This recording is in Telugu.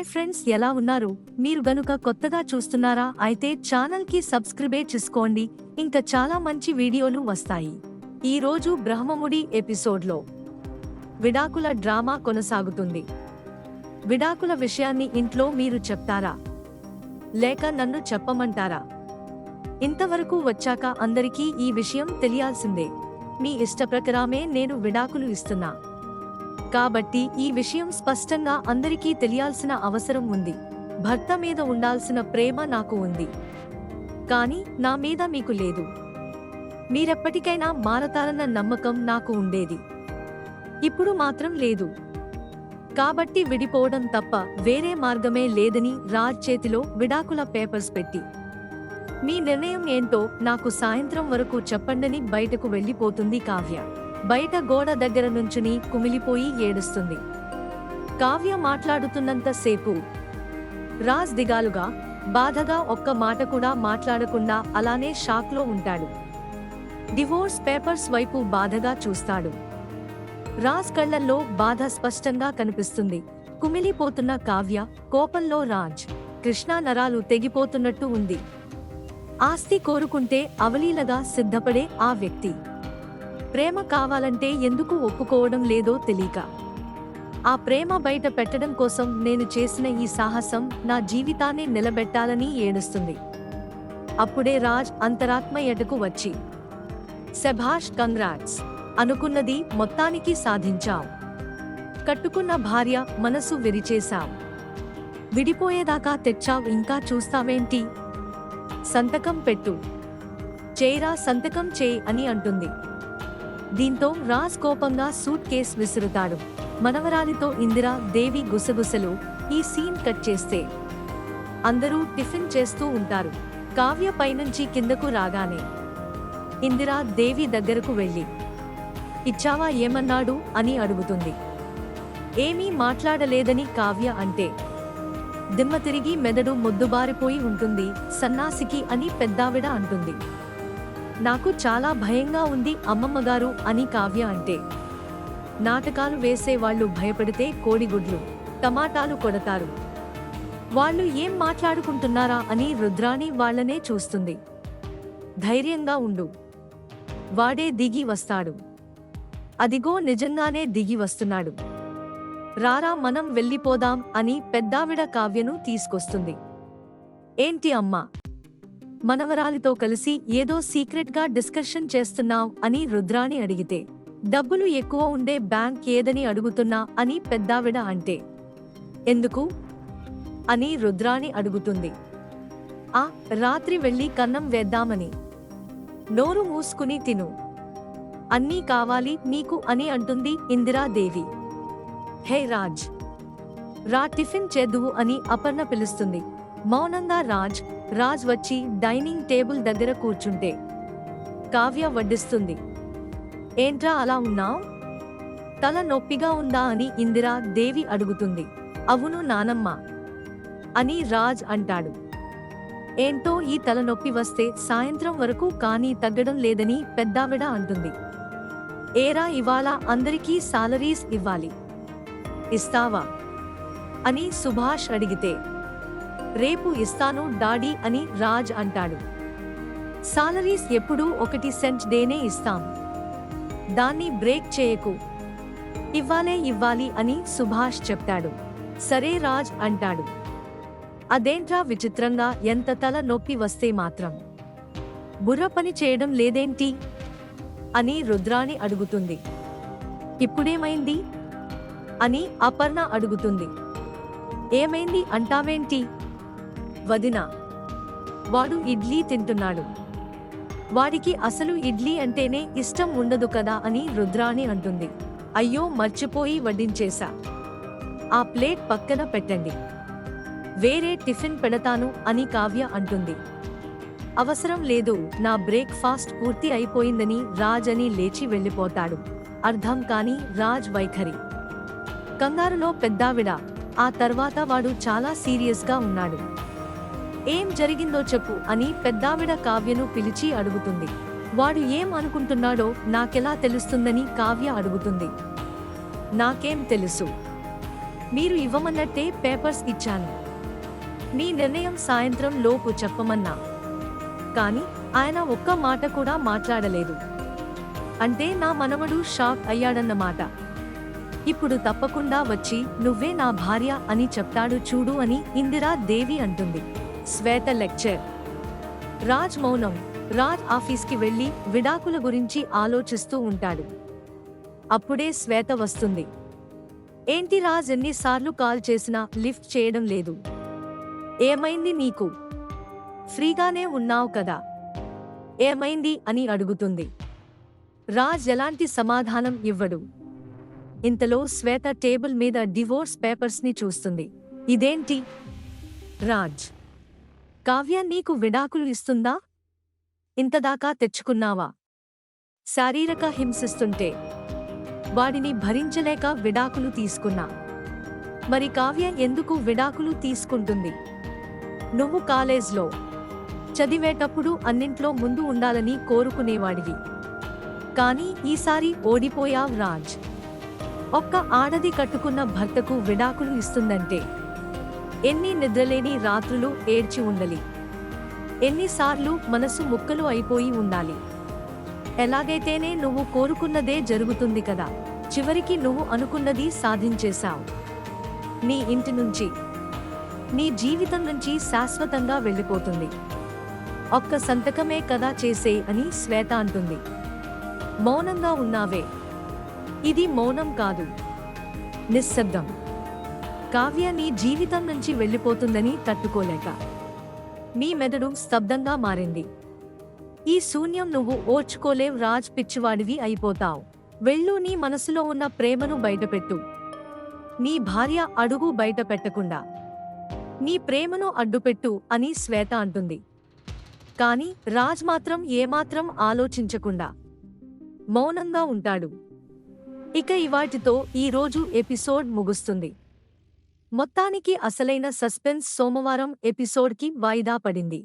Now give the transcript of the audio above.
హాయ్ ఫ్రెండ్స్ ఎలా ఉన్నారు? మీరు గనుక కొత్తగా చూస్తున్నారా అయితే ఛానల్కి సబ్స్క్రైబే చేసుకోండి. ఇంకా చాలా మంచి వీడియోలు వస్తాయి. ఈ రోజు బ్రహ్మముడి ఎపిసోడ్లో విడాకుల డ్రామా కొనసాగుతుంది. విడాకుల విషయాన్ని ఇంట్లో మీరు చెప్తారా? లేక నన్ను చెప్పమంటారా? ఇంతవరకు వచ్చాక అందరికీ ఈ విషయం తెలియాల్సిందే. మీ ఇష్టప్రకారమే నేను విడాకులు ఇస్తున్నా. కాబట్టి ఈ విషయం స్పష్టంగా అందరికీ తెలియాల్సిన అవసరం ఉంది. భర్త మీద ఉండాల్సిన ప్రేమ నాకు ఉంది. కానీ నా మీద మీకు లేదు. మీరెప్పటికైనా మారతారన్న నమ్మకం నాకు ఉండేది. ఇప్పుడు మాత్రం లేదు. కాబట్టి విడిపోవడం తప్ప వేరే మార్గమే లేదని రాజ్ చేతిలో విడాకుల పేపర్స్ పెట్టి. మీ నిర్ణయం ఏంటో నాకు సాయంత్రం వరకు చెప్పండని బయటకు వెళ్ళిపోతుంది కావ్య. బయట గోడ దగ్గర నుంచుని కుమిలిపోయి ఏడుస్తుంది. కావ్య మాట్లాడుతున్నంతసేపు రాజ్ దిగాలుగా బాధగా ఒక్క మాట కూడా మాట్లాడకుండా అలానే షాక్లో ఉంటాడు. డివోర్స్ పేపర్స్ వైపు బాధగా చూస్తాడు. రాజ్ కళ్ళల్లో బాధ స్పష్టంగా కనిపిస్తుంది. కుమిలిపోతున్న కావ్య కోపంలో రాజ్ కృష్ణా నరాలు తెగిపోతున్నట్టు ఉంది. ఆస్తి కోరుకుంటే అవలీలగా సిద్ధపడే ఆ వ్యక్తి. ప్రేమ కావాలంటే ఎందుకు ఒప్పుకోవడం లేదో తెలియక. ఆ ప్రేమ బయట పెట్టడం కోసం నేను చేసిన ఈ సాహసం నా జీవితాన్ని నిలబెట్టాలని ఏడుస్తుంది. అప్పుడే రాజ్ అంతరాత్మ ఎటకు వచ్చి శభాష్ కంగ్రాట్స్ అనుకున్నది మొత్తానికి సాధించాం. కట్టుకున్న భార్య మనసు విరిచేశాం. విడిపోయేదాకా తెచ్చావు ఇంకా చూస్తావేంటి? సంతకం పెట్టు. చేరా సంతకం చేయి అని అంటుంది. దీంతో రాజ్ కోపంగా సూట్ కేస్ విసురుతాడు. మనవరాలితో ఇందిరా దేవి గుసగుసలు ఈ సీన్ కట్ చేస్తే అందరూ టిఫిన్ చేస్తూ ఉంటారు. కావ్య పైనుంచి కిందకు రాగానే ఇందిరా దేవి దగ్గరకు వెళ్ళి ఇచ్చావా ఏమన్నాడు? అని అడుగుతుంది. ఏమీ మాట్లాడలేదని కావ్య అంటే దిమ్మ తిరిగి మెదడు మొద్దుబారిపోయి ఉంటుంది సన్నాసికి అని పెద్దావిడ అంటుంది. నాకు చాలా భయంగా ఉంది అమ్మమ్మగారు అని కావ్య అంటే. నాటకాలు వేసే వాళ్ళు భయపడితే కోడిగుడ్లు టమాటాలు కొడతారు. వాళ్ళు ఏం మాట్లాడుకుంటున్నారా అని రుద్రాణి వాళ్ళనే చూస్తుంది. ధైర్యంగా ఉండు. వాడే దిగి వస్తాడు. అదిగో నిజంగానే దిగి వస్తున్నాడు. రారా మనం వెళ్ళిపోదాం అని పెద్దావిడ కావ్యను తీసుకొస్తుంది. ఏంటి అమ్మా? మనవరాలితో కలిసి ఏదో సీక్రెట్గా డిస్కషన్ చేస్తున్నావ్ అని రుద్రాణి అడిగితే డబ్బులు ఎక్కువ ఉండే బ్యాంక్ ఏదని అడుగుతున్నా అని పెద్దావిడ అంటే. ఎందుకు? అని రుద్రాణి అడుగుతుంది. ఆ రాత్రి వెళ్ళి కన్నం వేద్దామని. నోరు మూసుకుని తిను. అన్నీ కావాలి నీకు అని అంటుంది ఇందిరాదేవి. హే రాజ్ రా టిఫిన్ చేద్దువు అని అపర్ణ పిలుస్తుంది. మౌనంగా రాజ్ రాజ్ వచ్చి డైనింగ్ టేబుల్ దగ్గర కూర్చుంటే కావ్య వడ్డిస్తుంది. ఏంట్రా అలా ఉన్నావ్? తల నొప్పిగా ఉందా? అని ఇందిరా దేవి అడుగుతుంది. అవును నానమ్మ అని రాజ్ అంటాడు. ఏంటో ఈ తలనొప్పి వస్తే సాయంత్రం వరకు కానీ తగ్గడం లేదని పెద్దావిడ అంటుంది. ఏరా ఇవాళ అందరికీ సాలరీస్ ఇవ్వాలి. ఇస్తావా? అని సుభాష్ అడిగితే రేపు ఇస్తాను డాడీ అని రాజ్ అంటాడు. సాలరీస్ ఎప్పుడూ ఒకటి సెంట్ డేనే ఇస్తాం. దాన్ని బ్రేక్ చేయకు. ఇవ్వాలే ఇవ్వాలి అని సుభాష్ చెప్తాడు. సరే రాజ్ అంటాడు. అదేంట్రా విచిత్రంగా ఎంత తల నొప్పి వస్తే మాత్రం. బుర్ర పని చేయడం లేదేంటి? అని రుద్రాణి అడుగుతుంది. ఇప్పుడేమైంది? అని అపర్ణ అడుగుతుంది. ఏమైంది? అంటావేంటి? వదిన వాడు ఇడ్లీ తింటున్నాడు. వాడికి అసలు ఇడ్లీ అంటేనే ఇష్టం ఉండదు కదా అని రుద్రాణి అంటుంది. అయ్యో మర్చిపోయి వడ్డించేశా. ఆ ప్లేట్ పక్కన పెట్టండి. వేరే టిఫిన్ పెడతాను అని కావ్య అంటుంది. అవసరం లేదు నా బ్రేక్ఫాస్ట్ పూర్తి అయిపోయిందని రాజ్ అని లేచి వెళ్ళిపోతాడు. అర్థం కాని రాజ్ వైఖరి. కంగారులో పెద్దావిడ ఆ తర్వాత వాడు చాలా సీరియస్గా ఉన్నాడు. ఏం జరిగిందో చెప్పు అని పెద్దావిడ కావ్యను పిలిచి అడుగుతుంది. వాడు ఏం అనుకుంటున్నాడో నాకెలా తెలుస్తుందని కావ్య అడుగుతుంది. నాకేం తెలుసు. మీరు ఇవ్వమన్నట్టే పేపర్స్ ఇచ్చాను. మీ నిర్ణయం సాయంత్రం లోపు చెప్పమన్నా. కాని ఆయన ఒక్క మాట కూడా మాట్లాడలేదు. అంటే నా మనవడు షాక్ అయ్యాడన్నమాట. ఇప్పుడు తప్పకుండా వచ్చి నువ్వే నా భార్య అని చెప్తాడు చూడు అని ఇందిరా దేవి అంటుంది. శ్వేత లెక్చర్. రాజ్ మౌనం రాజ్ ఆఫీస్కి వెళ్ళి విడాకుల గురించి ఆలోచిస్తూ ఉంటాడు. అప్పుడే శ్వేత వస్తుంది. ఏంటి రాజ్ ఎన్నిసార్లు కాల్ చేసినా లిఫ్ట్ చేయడం లేదు? ఏమైంది నీకు? ఫ్రీగానే ఉన్నావు కదా? ఏమైంది? అని అడుగుతుంది. రాజ్ ఎలాంటి సమాధానం ఇవ్వడు. ఇంతలో శ్వేత టేబుల్ మీద డివోర్స్ పేపర్స్ని చూస్తుంది. ఇదేంటి? రాజ్ కావ్య నీకు విడాకులు ఇస్తుందా? ఇంతదాకా తెచ్చుకున్నావా? శారీరక హింసిస్తుంటే వాడిని భరించలేక విడాకులు తీసుకున్నా. మరి కావ్య ఎందుకు విడాకులు తీసుకుంటుంది? నువ్వు కాలేజ్లో చదివేటప్పుడు అన్నింట్లో ముందు ఉండాలని కోరుకునేవాడివి. కానీ ఈసారి ఓడిపోయావ్ రాజ్. ఒక్క ఆడది కట్టుకున్న భర్తకు విడాకులు ఇస్తుందంటే ఎన్ని నిద్రలేని రాత్రులు ఏడ్చి ఉండాలి? ఎన్నిసార్లు మనసు ముక్కలు అయిపోయి ఉండాలి? ఎలాగైతేనే నువ్వు కోరుకున్నదే జరుగుతుంది కదా? చివరికి నువ్వు అనుకున్నది సాధించేశావు. నీ ఇంటి నుంచి నీ జీవితం నుంచి శాశ్వతంగా వెళ్ళిపోతుంది. ఒక్క సంతకమే కదా చేసే అని శ్వేత అంటుంది. మౌనంగా ఉన్నావే. ఇది మౌనం కాదు. నిశ్శబ్దం. కావ్య నీ జీవితం నుంచి వెళ్ళిపోతుందని తట్టుకోలేక. నీ మెదడు స్తబ్దంగా మారింది. ఈ శూన్యం నువ్వు ఓర్చుకోలేవ్ రాజ్ పిచ్చివాడివి అయిపోతావు. వెళ్ళు నీ మనసులో ఉన్న ప్రేమను బయటపెట్టు. నీ భార్య అడుగు బయట పెట్టకుండా నీ ప్రేమను అడ్డుపెట్టు అని శ్వేత అంటుంది. కాని రాజ్ మాత్రం ఏమాత్రం ఆలోచించకుండా. మౌనంగా ఉంటాడు. ఇక ఇవాటితో ఈ రోజు ఎపిసోడ్ ముగుస్తుంది. మొత్తానికి అసలైన సస్పెన్స్ సోమవారం ఎపిసోడ్కి వాయిదా పడింది.